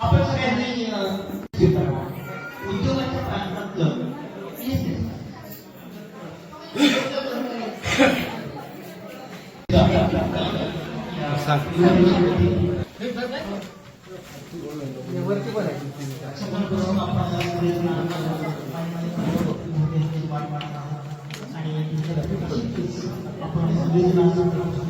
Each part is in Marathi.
आपण सगळ्यांनी उद्योगाच्या प्रांतातलं Yes, yes. आहे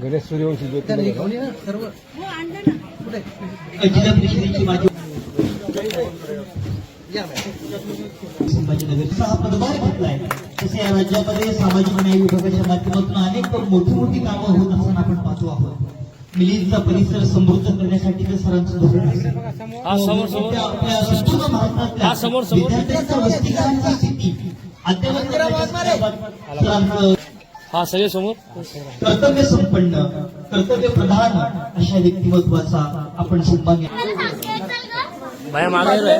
गणेश सूर्यवंशी हे ना. सर्व जिल्हा परिषदेची. संभाजीनगरचा हा पदभार घेतलाय तसे या राज्यामध्ये सामाजिक न्याय विभागाच्या माध्यमातून अनेक मोठी मोठी कामं होत असताना आपण पाहतो आहोत. मिलिंदचा परिसर समृद्ध करण्यासाठी तर सरांचं धोरण. हा, आपल्या संपूर्ण हा. विद्यार्थ्यांच्या स्थिती सरांचं हा सगळे समोर? कर्तव्य संपन्न कर्तव्य प्रधान अशा व्यक्तिमत्वाचा आपण सन्मान घ्या. मागे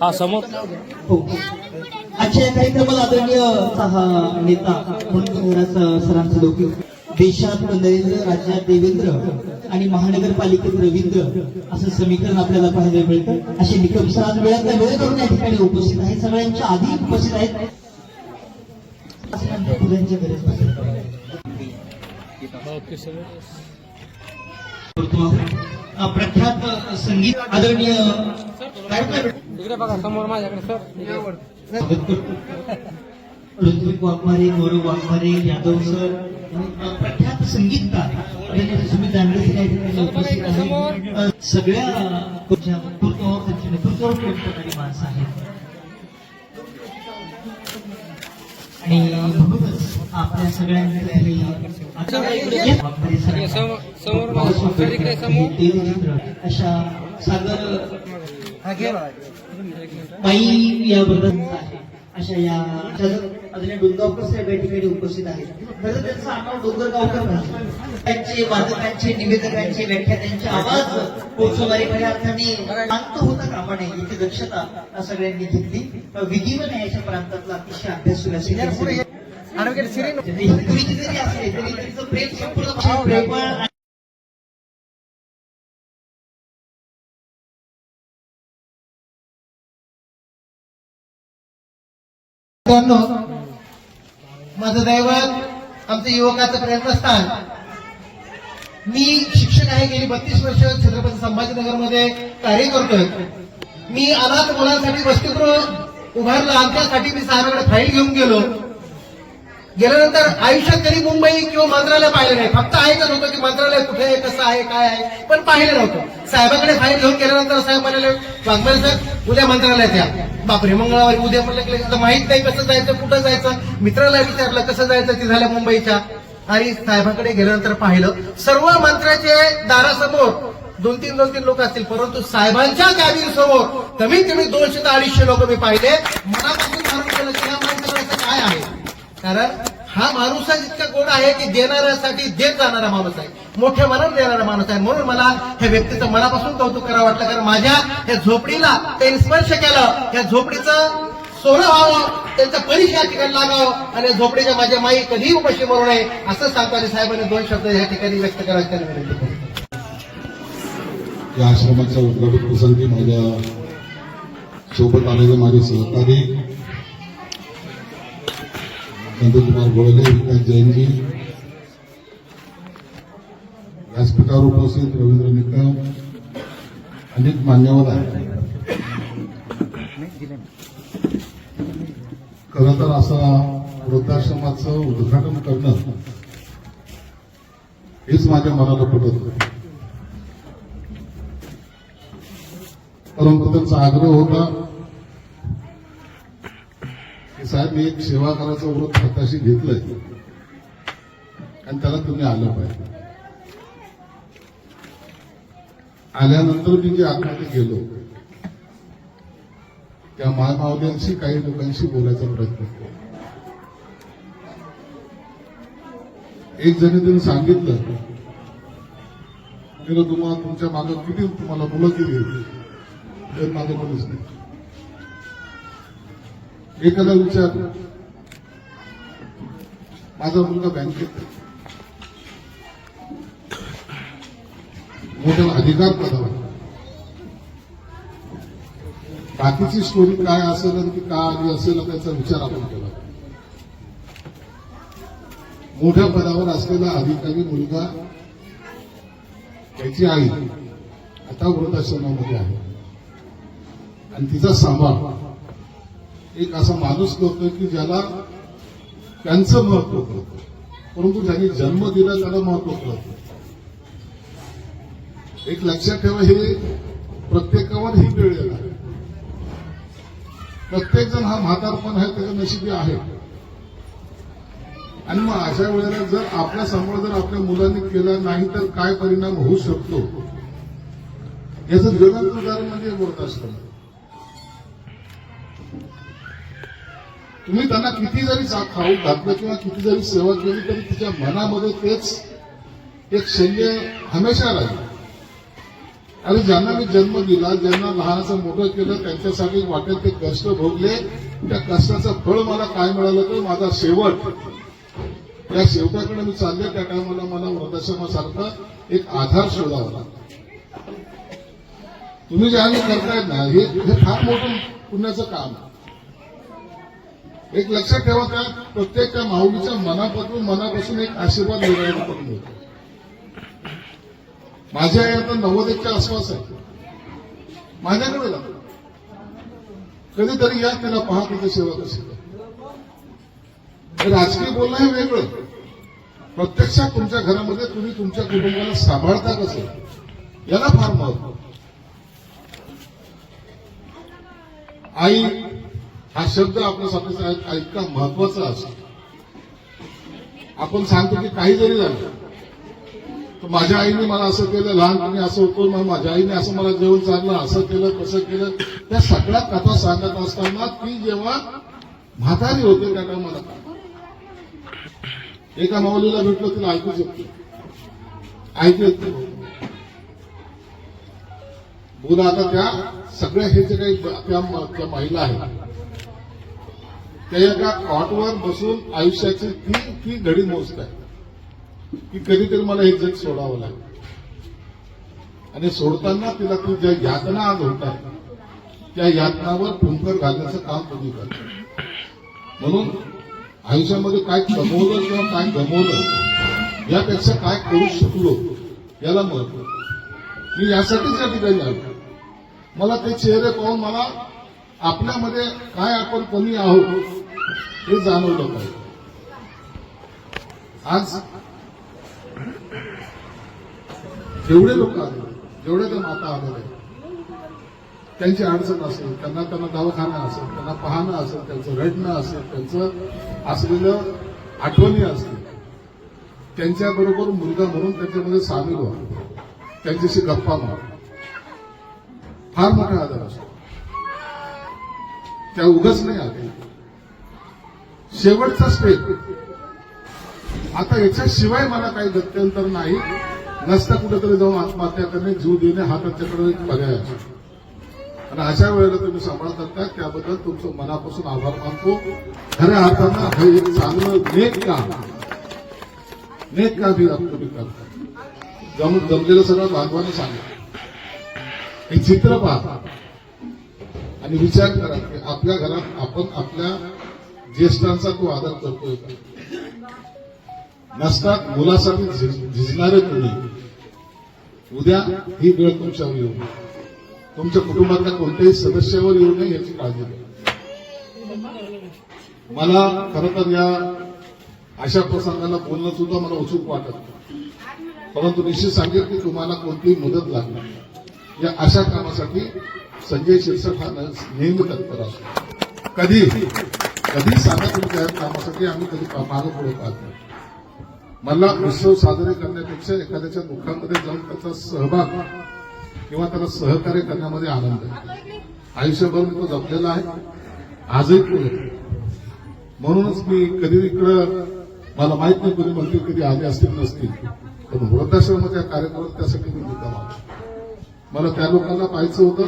हा समोर. हो. आजच्या कार्यक्रमाला आदरणीय हा नेता म्हणून सरांचं लौकिक देशात नरेंद्र राज्यात देवेंद्र आणि महानगरपालिकेत रवींद्र असं समीकरण आपल्याला पाहायला मिळतं. असे निकम आज वेळातल्या वेळ करून या ठिकाणी उपस्थित आहेत सगळ्यांच्या आधी उपस्थित आहेत. प्रख्यात संगीत आदरणीय इकडे बघा समोर माझ्याकडे सर. ऋत्विक वाघमारे गौरव वाघमारे यादव सर प्रख्यात संगीतकार सुमित सगळ्या तुमच्या नेतृत्वावर त्यांच्या नेतृत्वावर काम करणारी माणसं आहेत. आणि म्हणूनच आपल्या तेलचित्र अशा सागर. बाई या अशा या आदरणीय डोंगावकर साहेब या ठिकाणी उपस्थित आहेत. खरं त्यांचं आडनाव डोंगरगावकर त्यांचे वादकांचे निवेदकांचे व्याख्यात्यांचे आवाज पोहोचवणारे खऱ्या अर्थाने शांत होता कामा नये याची दक्षता सगळ्यांनी घेतली. विधी व न्यायाच्या प्रांतातला अतिशय अभ्यास हिंदुची जरी असले तरी त्यांचं प्रेम संपूर्ण प्रेमळ मित्रांनो माझं दैवत आमचं युवकाचं प्रेरणास्थान. मी शिक्षक आहे गेली बत्तीस वर्ष छत्रपती संभाजीनगरमध्ये कार्य करतोय. मी अनाथ मुलांसाठी वसतिगृह उभारलं आमच्यासाठी मी साहेबांकडे फाईल घेऊन गेलो. गेल्यानंतर आयुष्यात कधी मुंबई किंवा मंत्रालय पाहिलं नाही. फक्त ऐकत होतं की मंत्रालय कुठे आहे कसं आहे काय आहे पण पाहिलं नव्हतं. साहेबाकडे फाईल घेऊन गेल्यानंतर साहेब म्हणाले वाघमारे साहेब उद्या मंत्रालयात या. बापरे मंगळवारी उद्या म्हणलं की माहीत नाही कसं जायचं कुठं जायचं? मित्राला विचारलं कसं जायचं ती झालं मुंबईच्या? आणि साहेबांकडे गेल्यानंतर पाहिलं. सर्व मंत्र्याचे दारासमोर दोन तीन दोन तीन लोक असतील परंतु साहेबांच्या कॅबिन समोर कमीत कमी दोनशे ते अडीचशे लोक मी पाहिले. मला कारण हा माणूस इतका गोड आहे की देणाऱ्यासाठी देत जाणारा माणूस आहे. मोठ्या मनात देणारा माणूस आहे. म्हणून मला ह्या व्यक्तीचं मनापासून कौतुक करावं वाटलं. कारण माझ्या ह्या झोपडीला त्यांनी स्पर्श केलं. या झोपडीचं सोनं व्हावं त्यांचा परिस या ठिकाणी लागावं आणि झोपडीच्या माझ्या माई कधीही उपाशी मरू नये असं सांगताना साहेबांनी दोन शब्द या ठिकाणी व्यक्त करायची विनंती या आश्रमाच्या उद्घाटन प्रसंगी माझ्या सोबत आलेले माझे सहकारी नंदकुमार गोळले विकास जैनजी. व्यासपीठावर उपस्थित रवींद्र निकम. अनेक मान्यवर आहेत. खरं तर असा वृद्धाश्रमाचं उद्घाटन करणं हेच माझ्या मनाला पटत होतं परंतु त्यांचा आग्रह होता की साहेब मी एक सेवा करायचं व्रत हाताशी घेतलंय. आणि त्याला तुम्ही आलं पाहिजे. आल्यानंतर मी जे आतमध्ये गेलो त्या मायमावल्यांशी काही लोकांशी बोलायचा प्रयत्न केला. एक जणी त्यांनी सांगितलं मी तुम्हाला तुमच्या मागे किती तुम्हाला मुलं केली आहेत? तर माझं कोणीच नाही. एखादा विचार माझा मुलगा बँकेत मोठ्या अधिकार पदावर. बाकीची स्टोरी काय असेल आणि ती का आली असेल त्याचा विचार आपण केला. मोठ्या पदावर असलेला अधिकारी मुलगा त्याची आई आता वृद्धाश्रमामध्ये आहे. आणि तिचा सांभाळ एक असा माणूस नव्हतो की ज्याला त्यांचं महत्त्व कळतं. परंतु ज्यांनी जन्म दिला त्याला महत्त्व कळतं. एक लक्षात ठेवा हे प्रत्येकावर ही वेळ येणार प्रत्येक जण हा म्हातारपण आहे त्याच्या नशिबी आहे. आणि मग अशा वेळेला जर आपला सांभाळ जर आपल्या मुलांनी केला नाही तर काय परिणाम होऊ शकतो? याचं जगात उदाहरण म्हणजे वृद्धाश्रम. तुम्ही त्यांना किती जरी खाऊ घातलं किंवा किती जरी सेवा केली तरी तिच्या मनामध्ये तेच एक शल्य हमेशा राहील. आणि ज्यांना मी जन्म दिला ज्यांना लहानाचं मोठं केलं त्यांच्यासाठी वाटेल ते कष्ट भोगले. त्या कष्टाचं फळ मला काय मिळालं तर माझा शेवट. त्या शेवटाकडे मी चालले त्या टायमाला मला वृद्धाश्रमासारखा एक आधार शोधावा. लागला तुम्ही जे आम्ही करतायत ना हे फार मोठं पुण्याचं काम. आहे एक लक्षात ठेवा त्या प्रत्येक माऊलीच्या मनापासून मनापासून एक आशीर्वाद मिळायला पण मिळतो माझ्या आई आता नव्वद एकच्या आसपास आहे. माझ्याकडे लागतो कधीतरी या त्याला पहा तिथे सेवा कशी राजकीय बोलणं हे वेगळं. प्रत्यक्षात तुमच्या घरामध्ये तुम्ही तुमच्या कुटुंबाला सांभाळता कसं? याला फार महत्त्व. आई हा शब्द आपल्यासाठी सा- इतका महत्त्वाचा असतो आपण सांगतो की काही जरी झालं तर माझ्या आईने मला असं केलं लहानपणी असं होतं मग माझ्या आईने असं मला जेवण चाललं असं केलं कसं केलं. त्या सगळ्या कथा सांगत असताना ती जेव्हा म्हातारी होते त्या टायमाला एका माऊलीला भेटलं तिला ऐकू शकतो. ऐकू येत हो. बोला आता त्या सगळ्या हे जे काही त्या त्या महिला आहेत त्या एका कॉटवर बसून आयुष्याची ती ती घडी मोजत आहे की कधीतरी मला हे जग सोडावं लागेल. आणि सोडताना तिला ती ज्या यातना आज होत आहे त्या यातनावर फुंकर घालण्याचं काम तुम्ही करत. म्हणून आयुष्यामध्ये काय कमवलं किंवा काय गमवलं यापेक्षा काय करू शकलो याला महत्त्व मी यासाठीच या ठिकाणी आलो. मला ते चेहरे पाहून मला आपल्यामध्ये काय आपण कमी आहोत हे जाणवलं पाहिजे. आज जेवढे लोक आले जेवढे त्या माता आलेल्या आहेत त्यांची अडचण असेल त्यांना त्यांना दवाखाना असेल त्यांना पाहणं असेल त्यांचं रडणं असेल त्यांचं असलेलं आठवणी असतील त्यांच्याबरोबर मुलगा म्हणून त्यांच्यामध्ये सामील व्हा. त्यांच्याशी गप्पा मार. फार मोठा आधार असतो. त्या उगच नाही आले. शेवटचा स्टेप आता याच्याशिवाय मला काही गत्यंतर नाही. नसता कुठेतरी जाऊन आत्महत्या करणे जीव देणे हा त्याच्याकडे एक पर्याय आहे. आणि अशा वेळेला तुम्ही सांभाळत करताय त्याबद्दल तुमचं मनापासून आभार मानतो. खऱ्या अर्थानं हे एक चांगलं नेक काम नेक काम ही तुम्ही करता? जम जमलेलं सगळं भागवानं सांगा हे चित्र पाहता आणि विचार करा की आपल्या घरात आपण आपल्या ज्येष्ठांचा तो आदर करतोय. का नसतात मुलासाठी झिज- झिजणारे तुम्ही उद्या ही वेळ तुमच्यावर येऊ नये. तुमच्या कुटुंबातल्या कोणत्याही सदस्यावर येऊ नये याची काळजी घ्या. मला खर तर या अशा प्रसंगाला बोलणं सुद्धा मला उत्सुक वाटत परंतु निश्चित सांगेल की तुम्हाला कोणतीही मदत लागणार या अशा कामासाठी संजय शिरसाट हा नेहमी तत्पर असतो. कधी कधी सांगा तुमच्या या कामासाठी आम्ही कधी मागं पुढे पाहत नाही. मला उत्सव साजरे करण्यापेक्षा एखाद्याच्या दुःखामध्ये जाऊन त्याचा सहभाग किंवा त्याला सहकार्य करण्यामध्ये आनंद आहे. आयुष्यभर मी तो जपलेला आहे. आजही तो जपतो. म्हणूनच मी कधी इकडं मला माहीत नाही कधी म्हणतील कधी आले असतील नसतील. पण वृद्धाश्रमाच्या कार्यक्रमात त्यासाठी मी मुद्दा मला त्या लोकांना पाहायचं होतं.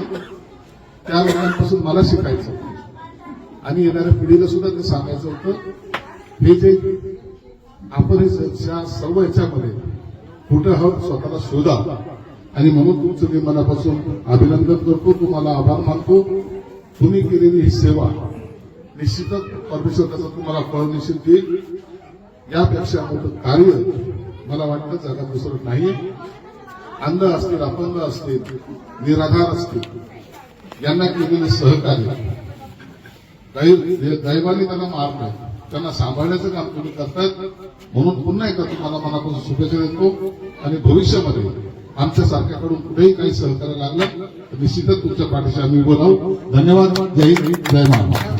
त्या लोकांपासून मला शिकायचं होतं. आणि येणाऱ्या पिढीला सुद्धा ते सांगायचं होतं हे जे आपण सर्व ह्याच्यामध्ये कुठं हब स्वतःला शोधा. आणि म्हणून तुमचं मी मनापासून अभिनंदन करतो तुम्हाला आभार मानतो. तुम्ही केलेली ही सेवा निश्चितच परमेश्वर त्याचं तुम्हाला फळ निश्चित देईल. यापेक्षा मोठं कार्य मला वाटतं जगात दुसरं नाही. अंध असतील अपंग असतील निराधार असतील यांना केलेले सहकार्य दै- दैवाने त्यांना मार नाही त्यांना सांभाळण्याचं काम तुम्ही करतायत म्हणून पुन्हा एकदा तुम्हाला मनापासून शुभेच्छा देतो. आणि भविष्यामध्ये आमच्यासारख्याकडून कुठेही काही सहकार्य लागलं तर निश्चितच तुमच्या पाठीशी आम्ही उभं राहू. धन्यवाद. जय हिंद. जय महाराष्ट्र.